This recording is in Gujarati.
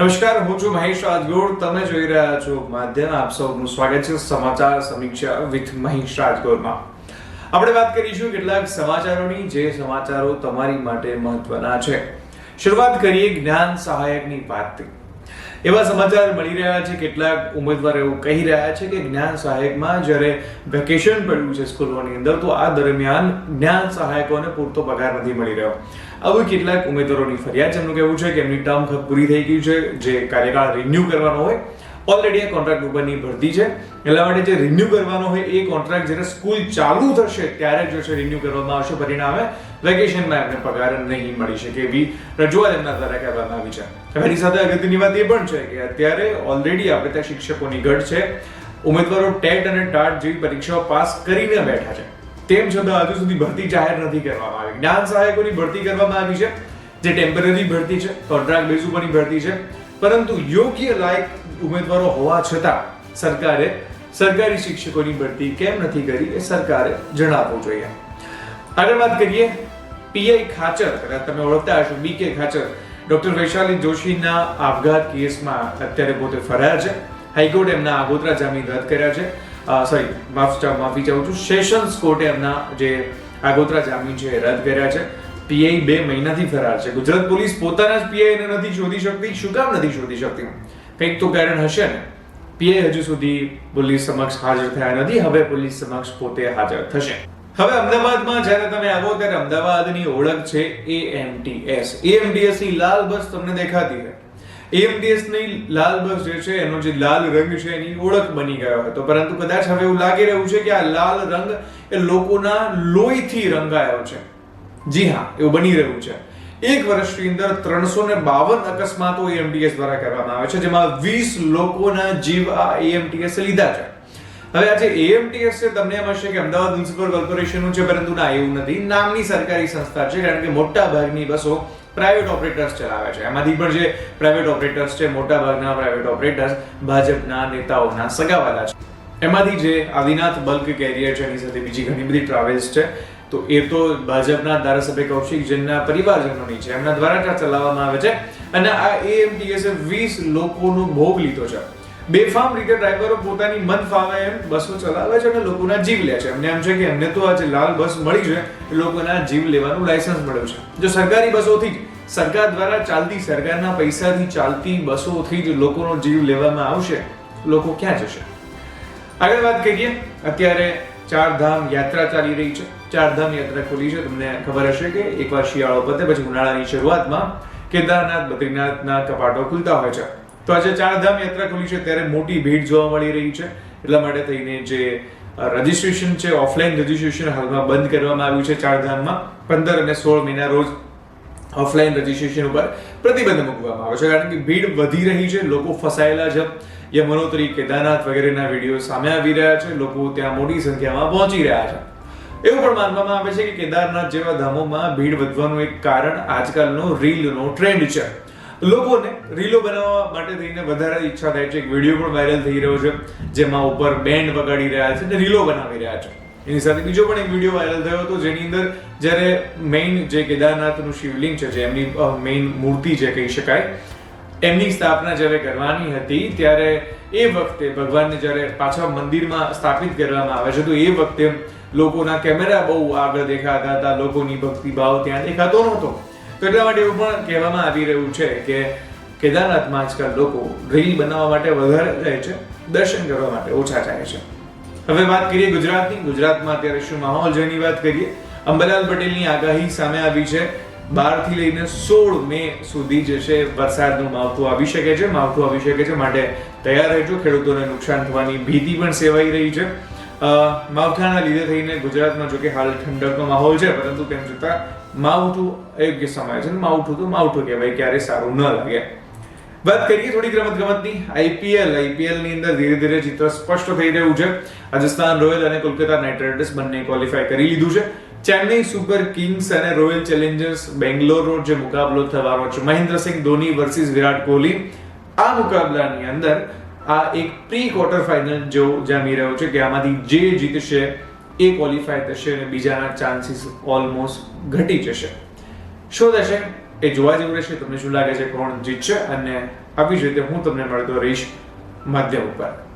નમસ્કાર, હું છું મહેશ રાજગોર. તમે જોઈ રહ્યા છો માધ્યમ, આપ સૌનું સ્વાગત છે સમાચાર સમીક્ષા વિથ મહેશ રાજગોરમાં. આપણે વાત કરીશું કેટલાક સમાચારોની, જે સમાચારો તમારી માટે મહત્વના છે. શરૂઆત કરીએ જ્ઞાન સહાયકની વાતથી. એવા સમાચાર મળી રહ્યા છે, કેટલાક ઉમેદવાર એવું કહી રહ્યા છે કે જ્ઞાન સહાયકમાં જ્યારે વેકેશન પડ્યું છે સ્કૂલોની અંદર, તો આ દરમિયાન જ્ઞાન સહાયકોને પૂરતો પગાર નથી મળી રહ્યો. આવું કેટલાક ઉમેદવારોની ફરિયાદ એમનું કહેવું છે કે એમની ટર્મ પૂરી થઈ ગઈ છે, જે કાર્યકાળ રિન્યુ કરવાનો હોય ઓલરેડી આ કોન્ટ્રાક્ટ ઉપરની ભરતી છે. એટલા માટે જે રિન્યુ કરવાનો હોય એ કોન્ટ્રાક્ટ જ્યારે સ્કૂલ ચાલુ થશે, ત્યારે જ છે રિન્યુ કરવામાં આવશે. પરિણામે વેકેશનમાં એમને પગાર નહીં મળી શકે એવી રજૂઆત એમના દ્વારા કરવામાં આવી છે. એની સાથે અગત્યની વાત એ પણ છે કે અત્યારે ઓલરેડી આપણે ત્યાં શિક્ષકોની ઘટ છે. ઉમેદવારો ટેટ અને ટાટ જેવી પરીક્ષાઓ પાસ કરીને બેઠા છે. તેમ છતાં હજુ સુધી ભરતી જાહેર નથી કરવામાં આવી. જ્ઞાન સહાયકોની ભરતી કરવામાં આવી છે. જે ટેમ્પરરી ભરતી છે કોન્ટ્રાક્ટ બેઝ ઉપરની ભરતી છે. પરંતુ યોગ્ય લાયક ઉમેદવારો હોવા છતાં સરકારે સરકારી શિક્ષકોની ભરતી કેમ નથી કરી એ સરકારે જણાવવું જોઈએ. આગળ વાત કરીએ પીઆઈ ખાચર કદાચ તમે ઓળખતા હશો બી કે ખાચર. ડોક્ટર વૈશાલી જોશીના આપઘાત કેસમાં અત્યારે પોતે ફરાર છે. હાઈકોર્ટે એમના આગોતરા જામીન રદ કર્યા છે. સોરી માફ માફી ચાહું છું. સેશન્સ કોર્ટે એમના જે આગોતરા જામીન છે રદ કર્યા છે. પીઆઈ બે મહિનાથી ફરાર છે. ગુજરાત પોલીસ પોતાના જ પીઆઈ ને નથી શોધી શકતી. શું કામ નથી શોધી શકતી? કંઈક તો કારણ હશે ને? પીએ હજુ સુધી પોલીસ સમક્ષ હાજર થયા નથી, હવે પોલીસ સમક્ષ પોતે હાજર થશે. હવે અમદાવાદમાં જ્યારે તમે આવો ત્યારે અમદાવાદની ઓળખ છે એએમટીએસ એએમટીએસની લાલ બસ તમને દેખાતી છે એએમટીએસની લાલ બસ જે છે, એનો જે લાલ રંગ છે, એની ઓળખ બની ગયો હતો. પરંતુ કદાચ હવે એવું લાગી રહ્યું છે કે આ લાલ રંગ એ લોકોના લોહીથી રંગાયો છે. જી હા, એવું બની રહ્યું છે. એક વર્ષની અંદર ત્રણસો ને બાવન અકસ્માતો એએમટીએસ દ્વારા કરવામાં આવે છે, જેમાં વીસ લોકોના જીવ આ એએમટીએસ લીધા છે. હવે આજે એએમટીએસ છે, તમને એમ હશે કે અમદાવાદ મ્યુનિસિપલ કોર્પોરેશનનું છે, પરંતુ ના, એવું નથી. નામની સરકારી સંસ્થા છે, કારણ કે મોટા ભાગની બસો પ્રાઇવેટ ઓપરેટર્સ ચલાવે છે. એમાંથી પણ જે પ્રાઇવેટ ઓપરેટર્સ છે, મોટા ભાગના પ્રાઇવેટ ઓપરેટર્સ ભાજપના નેતાઓના સગાવાલા છે. એમાંથી જે આદિનાથ બલ્ક કેરિયર છે, એની સાથે બીજી ઘણી બધી ટ્રાવેલ્સ છે. તો એ તો ભાજપના ધારાસભ્ય કૌશિક જૈનના પરિવારજનોની છે, એમના દ્વારા ચલાવવામાં આવે છે. અને આ એએમટીએસ વીસ લોકોનો ભોગ લીધો છે. બેફામ રીતે ડ્રાઈવરો પોતાની મન ફાવે એમ બસો ચલાવે છે અને લોકોના જીવ લે છે. એમને એમ છે કે એમને તો આજે લાલ બસ મળી છે લોકોના જીવ લેવાનું લાયસન્સ મળ્યું છે. જો સરકારી બસોથી જ, સરકાર દ્વારા ચાલતી, સરકારના પૈસાથી ચાલતી બસોથી જ લોકોનો જીવ લેવામાં આવશે, લોકો ક્યાં જશે? આગળ વાત કરીએ. અત્યારે ચાર ધામ યાત્રા ચાલી રહી છે. ચાર ધામ યાત્રા ખુલી છે. તમને ખબર હશે કે એકવાર શિયાળો પતે પછી ઉનાળાની શરૂઆતમાં કેદારનાથ, બદ્રીનાથના કપાટો ખુલતા હોય છે. તો આજે ચાર ધામ યાત્રા ખુલી છે. ત્યારે મોટી ભીડ જોવા મળી રહી છે. એટલા માટે થઈને જે રજિસ્ટ્રેશન છે, ઓફલાઈન રજીસ્ટ્રેશન હાલમાં બંધ કરવામાં આવ્યું છે ચાર ધામમાં પંદર અને સોળ મહિના રોજ ઓફલાઈન રજિસ્ટ્રેશન ઉપર પ્રતિબંધ મૂકવામાં આવે છે. કારણ કે ભીડ વધી રહી છે, લોકો ફસાયેલા છે. યમનોત્રી કેદારનાથ વગેરેના વીડિયો સામે આવી રહ્યા છે. લોકો ત્યાં મોટી સંખ્યામાં પહોંચી રહ્યા છે. એવું પણ માનવામાં આવે છે કે કેદારનાથ જેવા ધામોમાં ભીડ વધવાનું એક કારણ આજકાલનો રીલનો ટ્રેન્ડ છે. લોકોને રીલો બનાવવા માટે થઈને વધારે ઈચ્છા થાય છે. એક વીડિયો પણ વાયરલ થઈ રહ્યો છે, જેમાં ઉપર બેન્ડ વગાડી રહ્યા છે અને રીલો બનાવી રહ્યા છે. એની સાથે બીજો પણ એક વીડિયો વાયરલ થયો હતો, જેની અંદર જ્યારે મેઇન જે કેદારનાથનું શિવલિંગ છે, જે એમની મેઇન મૂર્તિ છે કહી શકાય, એમની સ્થાપના જ્યારે કરવાની હતી, ત્યારે એ વખતે ભગવાનને જ્યારે પાછા મંદિરમાં સ્થાપિત કરવામાં આવે છે, તો એ વખતે લોકોના કેમેરા બહુ આગળ દેખાતા હતા, લોકોની ભક્તિભાવ ત્યાં દેખાતો નહોતો. તો એટલા માટે એવું પણ કહેવામાં આવી રહ્યું છે કે કેદારનાથમાં આજકાલ લોકો રીલ બનાવવા માટે વધારે જાય છે, દર્શન કરવા માટે ઓછા જાય છે. હવે વાત કરીએ ગુજરાતની. ગુજરાતમાં અત્યારે શું માહોલ જેની વાત કરીએ. અંબાલાલ પટેલની આગાહી સામે આવી છે. બારથી લઈને સોળ મે સુધી જે છે વરસાદનું માવઠું આવી શકે છે. માવઠું આવી શકે છે માટે તૈયાર રહેજો. ખેડૂતોને નુકસાન થવાની ભીતિ પણ સેવાઈ રહી છે. માવઠાના લીધે થઈને ગુજરાતમાં જો કે હાલ ઠંડકનો માહોલ છે, પરંતુ તેમ છતાં માવઠું યોગ્ય સમય છે. માવઠું તો માવઠું કહેવાય, ક્યારે સારું ન લાગે. વાત કરીએ થોડીક રમત ગમતની આઈપીએલ આઈપીએલની અંદર ધીરે ધીરે ચિત્ર સ્પષ્ટ થઈ રહ્યું છે. રાજસ્થાન રોયલ અને કોલકાતા નાઇટ રાઇડર્સ બંને ક્વોલિફાય કરી લીધું છે. ચેન્નઈ સુપર કિંગ્સ અને રોયલ ચેલેન્જર્સ બેંગ્લોર જે મુકાબલો થવાનો છે. મહેન્દ્રસિંહ ધોની વર્સિસ વિરાટ કોહલી. આ મુકાબલાની અંદર આ એક પ્રી ક્વાર્ટર ફાઇનલ જેવું જામી રહ્યો છે કે આમાંથી જે જીતશે એ ક્વોલિફાય થશે અને બીજાના ચાન્સીસ ઓલમોસ્ટ ઘટી જશે. શું થશે? એ જોવા જેવું રહેશે, તમને શું લાગે છે, કોણ જીતશે? અને આવી જ રીતે હું તમને મળતો રહીશ માધ્યમ ઉપર.